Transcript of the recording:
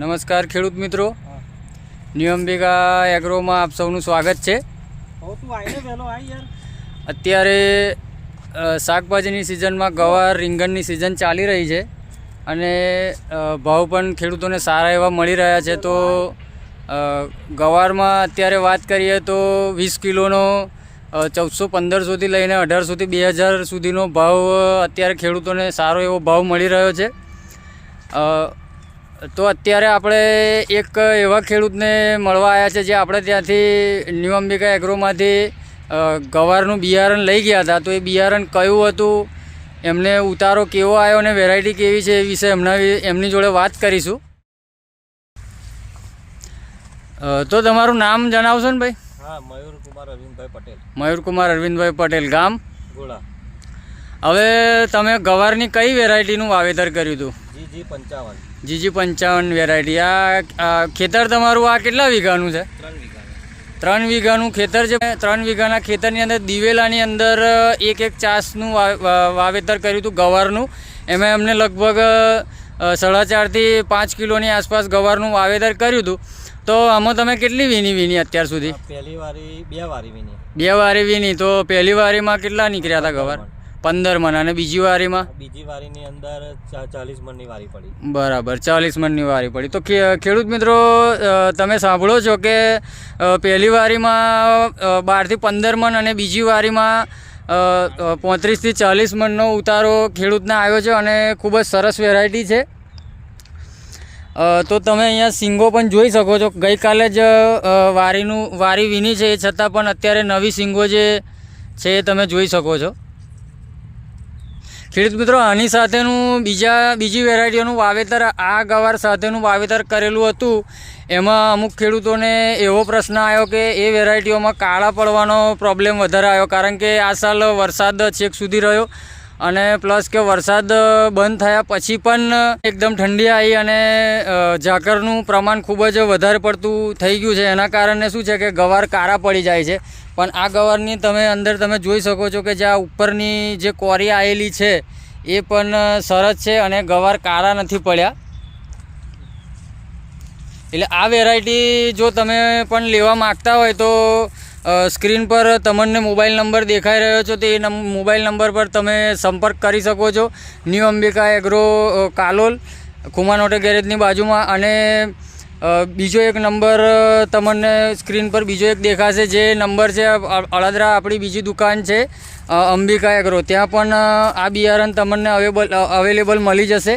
નમસ્કાર ખેડૂત મિત્રો. ન્યુ એગ્રોમાં આપ સૌનું સ્વાગત છે. અત્યારે શાકભાજીની સિઝનમાં ગવાર રીંગણની સિઝન ચાલી રહી છે અને ભાવ પણ ખેડૂતોને સારા એવા મળી રહ્યા છે. તો ગવારમાં અત્યારે વાત કરીએ તો વીસ કિલોનો ચૌદસો પંદરસોથી લઈને અઢારસોથી બે હજાર સુધીનો ભાવ અત્યારે ખેડૂતોને સારો એવો ભાવ મળી રહ્યો છે. તો અત્યારે આપણે એક એવા ખેડૂતને મળવા આવ્યા છે જે આપણે ત્યાંથી ન્યૂ અંબિકા એગ્રોમાંથી ગવારનું બિયારણ લઈ ગયા હતા. તો એ બિયારણ કયું હતું? એમને ઉતારો કેવો આવ્યો અને વેરાયટી કેવી છે એ વિશે એમના એમની જોડે વાત કરીશું. તો તમારું નામ જણાવશો ને ભાઈ? હા મયુર કુમાર અરવિંદભાઈ પટેલ. મયુરકુમાર અરવિંદભાઈ પટેલ ગામ? ગોળા. હવે તમે ગવારની કઈ વેરાયટીનું વાવેતર કર્યું હતું? જી જી પંચાવન. જીજી પંચાવન વેરાયટી. આ ખેતર તમારું આ કેટલા વીઘાનું છે? ત્રણ વીઘા ત્રણ વીઘાનું ખેતર છે. ત્રણ વીઘાના ખેતરની અંદર દિવેલાની અંદર એક એક ચાસનું વાવેતર કર્યું હતું ગવારનું. એમાં એમને લગભગ સાડા ચારથી પાંચ કિલોની આસપાસ ગવારનું વાવેતર કર્યું હતું. તો આમાં તમે કેટલી વીણી વીણી અત્યાર સુધી? પહેલી વારી બે વારી વીની બે વારી વીણી. તો પહેલી વારીમાં કેટલા નીકળ્યા હતા ગવાર? પંદર મણ અને બીજી વારીમાં? બીજી વારીની અંદર ચાલીસ મણની વારી પડી. બરાબર ચાલીસ મણની વારી પડી. તો ખેડૂત મિત્રો તમે સાંભળો છો કે પહેલી વારીમાં બારથી પંદર મણ અને બીજી વારીમાં પોત્રીસથી ચાલીસ મણનો ઉતારો ખેડૂતને આવ્યો છે અને ખૂબ જ સરસ વેરાયટી છે. તો તમે અહીંયા સિંગો પણ જોઈ શકો છો. ગઈકાલે જ વારીનું વારી વીની છે એ છતાં પણ અત્યારે નવી સિંગો જે છે એ તમે જોઈ શકો છો. ખેડૂત મિત્રો, આની સાથેનું બીજા, બીજી વેરાયટીઓનું વાવેતર આ ગવાર સાથેનું વાવેતર કરેલું હતું. એમાં અમુક ખેડૂતોને એવો પ્રશ્ન આવ્યો કે એ વેરાયટીઓમાં કાળા પડવાનો પ્રોબ્લેમ વધારે આવ્યો, કારણ કે આ સાલ વરસાદ છેક સુધી રહ્યો અને પ્લસ કે વરસાદ બંધ થયા પછી પણ એકદમ ઠંડી આવી અને ઝાકરનું પ્રમાણ ખૂબ જ વધારે પડતું થઈ ગયું છે. એના કારણે શું છે કે ગવાર કાળા પડી જાય છે. પણ આ ગવરની તમે અંદર તમે જોઈ શકો છો કે જે આ ઉપરની જે કોરી આવેલી છે, એ પણ સરસ છે અને ગવાર કાળા નથી પડ્યા. એટલે આ વેરાયટી જો તમે પણ લેવા માગતા હોય તો સ્ક્રીન પર તમને મોબાઈલ નંબર દેખાઈ રહ્યો છો, તે એ મોબાઈલ નંબર પર તમે સંપર્ક કરી શકો છો. ન્યૂ અંબિકા એગ્રો કાલોલ, ખુમાનોટે ગેરેજની બાજુમાં અને બીજો એક નંબર તમને સ્ક્રીન પર બીજો એક દેખાશે જે નંબર છે અળદરા આપણી બીજી દુકાન છે અંબિકા એગ્રો. ત્યાં પણ આ બિયારણ તમને અવેબલ અવેલેબલ મળી જશે.